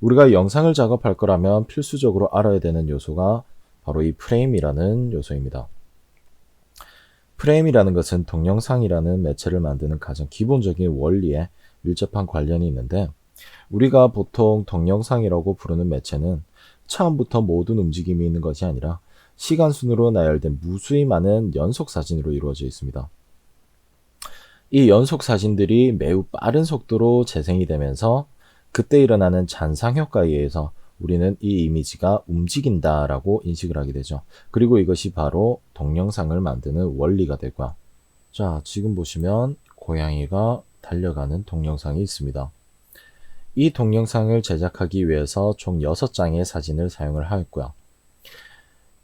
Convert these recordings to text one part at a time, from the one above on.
우리가 영상을 작업할 거라면 필수적으로 알아야 되는 요소가 바로 이 프레임이라는 요소입니다. 프레임이라는 것은 동영상이라는 매체를 만드는 가장 기본적인 원리에 밀접한 관련이 있는데 우리가 보통 동영상이라고 부르는 매체는 처음부터 모든 움직임이 있는 것이 아니라 시간 순으로 나열된 무수히 많은 연속 사진으로 이루어져 있습니다. 이 연속 사진들이 매우 빠른 속도로 재생이 되면서 그때 일어나는 잔상 효과에 의해서 우리는 이 이미지가 움직인다라고 인식을 하게 되죠. 그리고 이것이 바로 동영상을 만드는 원리가 되고요. 자, 지금 보시면 고양이가 달려가는 동영상이 있습니다. 이 동영상을 제작하기 위해서 총 6장의 사진을 사용을 하였고요.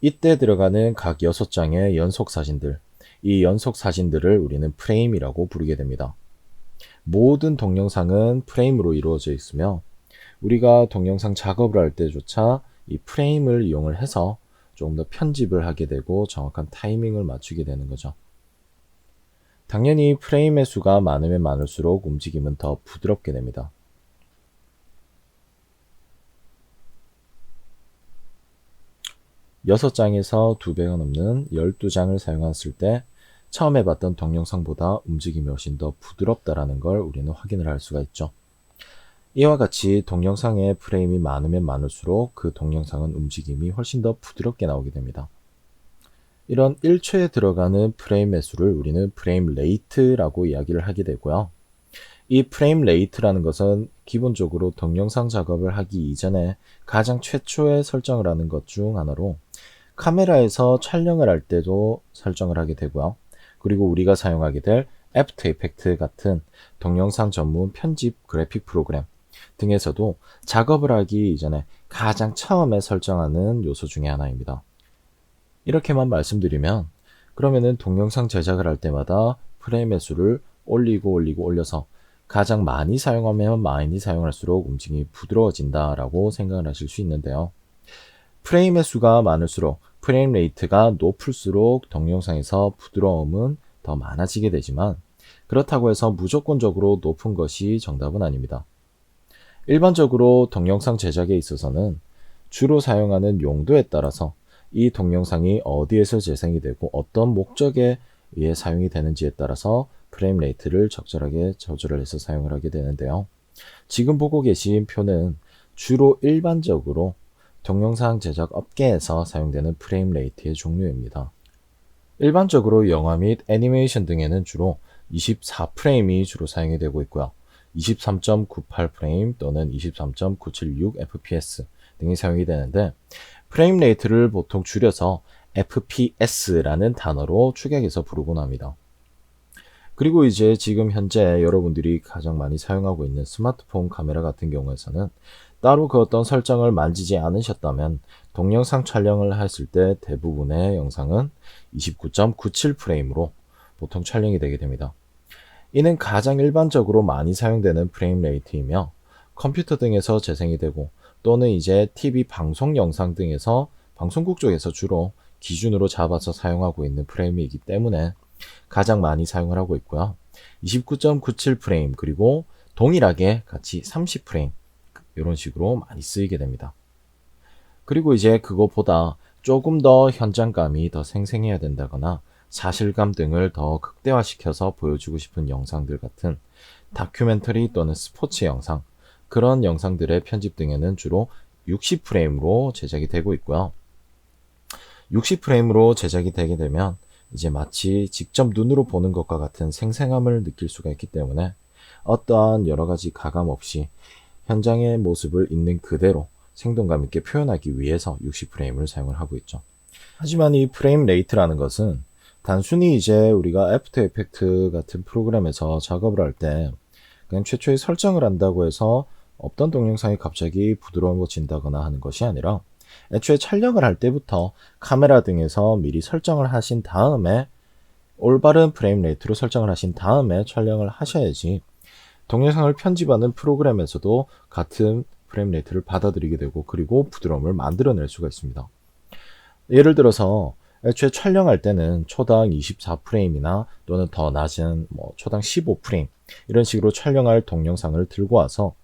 이때 들어가는 각 6장의 연속 사진들, 이 연속 사진들을 우리는 프레임이라고 부르게 됩니다. 모든 동영상은 프레임으로 이루어져 있으며 우리가 동영상 작업을 할 때조차 이 프레임을 이용을 해서 조금 더 편집을 하게 되고 정확한 타이밍을 맞추게 되는 거죠. 당연히 프레임의 수가 많으면 많을수록 움직임은 더 부드럽게 됩니다. 여섯 장에서 두 배가 넘는 12장을 사용했을 때 처음에 봤던 동영상보다 움직임이 훨씬 더 부드럽다라는 걸 우리는 확인을 할 수가 있죠. 이와 같이 동영상의 프레임이 많으면 많을수록 그 동영상은 움직임이 훨씬 더 부드럽게 나오게 됩니다. 이런 1초에 들어가는 프레임 매수를 우리는 프레임 레이트라고 이야기를 하게 되고요. 이 프레임 레이트라는 것은 기본적으로 동영상 작업을 하기 이전에 가장 최초에 설정을 하는 것 중 하나로 카메라에서 촬영을 할 때도 설정을 하게 되고요. 그리고 우리가 사용하게 될 애프터 이펙트 같은 동영상 전문 편집 그래픽 프로그램 등에서도 작업을 하기 이전에 가장 처음에 설정하는 요소 중에 하나입니다. 이렇게만 말씀드리면 그러면은 동영상 제작을 할 때마다 프레임의 수를 올리고 올리고 올려서 가장 많이 사용하면 많이 사용할수록 움직임이 부드러워진다라고 생각을 하실 수 있는데요. 프레임의 수가 많을수록 프레임 레이트가 높을수록 동영상에서 부드러움은 더 많아지게 되지만 그렇다고 해서 무조건적으로 높은 것이 정답은 아닙니다. 일반적으로 동영상 제작에 있어서는 주로 사용하는 용도에 따라서 이 동영상이 어디에서 재생이 되고 어떤 목적에 의해 사용이 되는지에 따라서 프레임 레이트를 적절하게 조절을 해서 사용을 하게 되는데요. 지금 보고 계신 표는 주로 일반적으로 동영상 제작 업계에서 사용되는 프레임 레이트의 종류입니다. 일반적으로 영화 및 애니메이션 등에는 주로 24프레임이 주로 사용이 되고 있고요. 23.98프레임 또는 23.976fps 등이 사용이 되는데 프레임 레이트를 보통 줄여서 FPS라는 단어로 축약해서 부르곤 합니다. 그리고 이제 지금 현재 여러분들이 가장 많이 사용하고 있는 스마트폰 카메라 같은 경우에서는 따로 그 어떤 설정을 만지지 않으셨다면 동영상 촬영을 했을 때 대부분의 영상은 29.97 프레임으로 보통 촬영이 되게 됩니다. 이는 가장 일반적으로 많이 사용되는 프레임 레이트이며 컴퓨터 등에서 재생이 되고 또는 이제 TV 방송 영상 등에서 방송국 쪽에서 주로 기준으로 잡아서 사용하고 있는 프레임이기 때문에 가장 많이 사용을 하고 있고요. 29.97 프레임 그리고 동일하게 같이 30 프레임 이런 식으로 많이 쓰이게 됩니다. 그리고 이제 그것보다 조금 더 현장감이 더 생생해야 된다거나 사실감 등을 더 극대화시켜서 보여주고 싶은 영상들 같은 다큐멘터리 또는 스포츠 영상 그런 영상들의 편집 등에는 주로 60프레임으로 제작이 되고 있고요. 60프레임으로 제작이 되게 되면 이제 마치 직접 눈으로 보는 것과 같은 생생함을 느낄 수가 있기 때문에 어떠한 여러 가지 가감 없이 현장의 모습을 있는 그대로 생동감 있게 표현하기 위해서 60프레임을 사용을 하고 있죠. 하지만 이 프레임 레이트라는 것은 단순히 이제 우리가 애프터 이펙트 같은 프로그램에서 작업을 할 때 그냥 최초에 설정을 한다고 해서 없던 동영상이 갑자기 부드러워진다거나 하는 것이 아니라 애초에 촬영을 할 때부터 카메라 등에서 미리 설정을 하신 다음에 올바른 프레임 레이트로 설정을 하신 다음에 촬영을 하셔야지 동영상을 편집하는 프로그램에서도 같은 프레임 레이트를 받아들이게 되고 그리고 부드러움을 만들어낼 수가 있습니다. 예를 들어서 애초에 촬영할 때는 초당 24프레임이나 또는 더 낮은 뭐 초당 15프레임 이런 식으로 촬영할 동영상을 들고 와서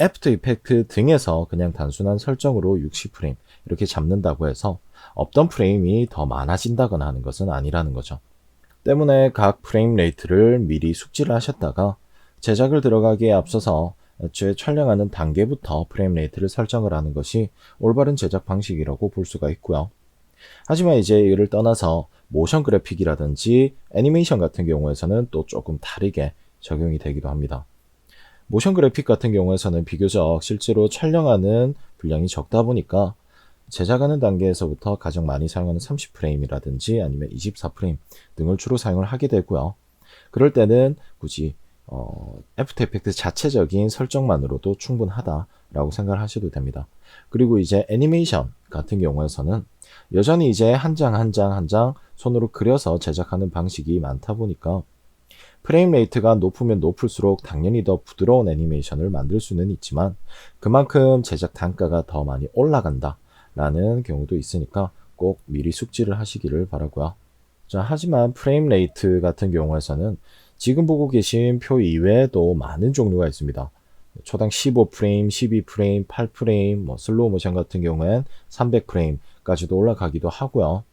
애프터 이펙트 등에서 그냥 단순한 설정으로 60프레임 이렇게 잡는다고 해서 없던 프레임이 더 많아진다거나 하는 것은 아니라는 거죠. 때문에 각 프레임 레이트를 미리 숙지를 하셨다가 제작을 들어가기에 앞서서 애초에 촬영하는 단계부터 프레임 레이트를 설정을 하는 것이 올바른 제작 방식이라고 볼 수가 있고요. 하지만 이제 이를 떠나서 모션 그래픽이라든지 애니메이션 같은 경우에서는 또 조금 다르게 적용이 되기도 합니다. 모션 그래픽 같은 경우에서는 비교적 실제로 촬영하는 분량이 적다 보니까 제작하는 단계에서부터 가장 많이 사용하는 30프레임이라든지 아니면 24프레임 등을 주로 사용을 하게 되고요. 그럴 때는 굳이 어, 애프터 이펙트 자체적인 설정만으로도 충분하다라고 생각을 하셔도 됩니다. 그리고 이제 애니메이션 같은 경우에서는 여전히 이제 한 장 한 장 한 장 손으로 그려서 제작하는 방식이 많다 보니까 프레임 레이트가 높으면 높을수록 당연히 더 부드러운 애니메이션을 만들 수는 있지만 그만큼 제작 단가가 더 많이 올라간다 라는 경우도 있으니까 꼭 미리 숙지를 하시기를 바라고요. 자, 하지만 프레임 레이트 같은 경우에서는 지금 보고 계신 표 이외에도 많은 종류가 있습니다. 초당 15프레임, 12프레임, 8프레임, 뭐 슬로우 모션 같은 경우엔 300프레임까지도 올라가기도 하고요.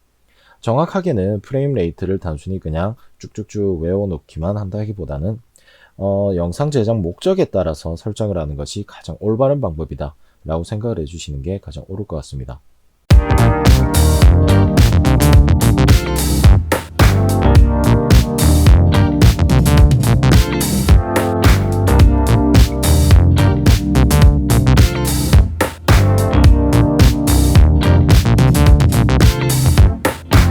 정확하게는 프레임 레이트를 단순히 그냥 쭉쭉쭉 외워놓기만 한다기보다는 어, 영상 제작 목적에 따라서 설정을 하는 것이 가장 올바른 방법이다 라고 생각을 해주시는 게 가장 옳을 것 같습니다.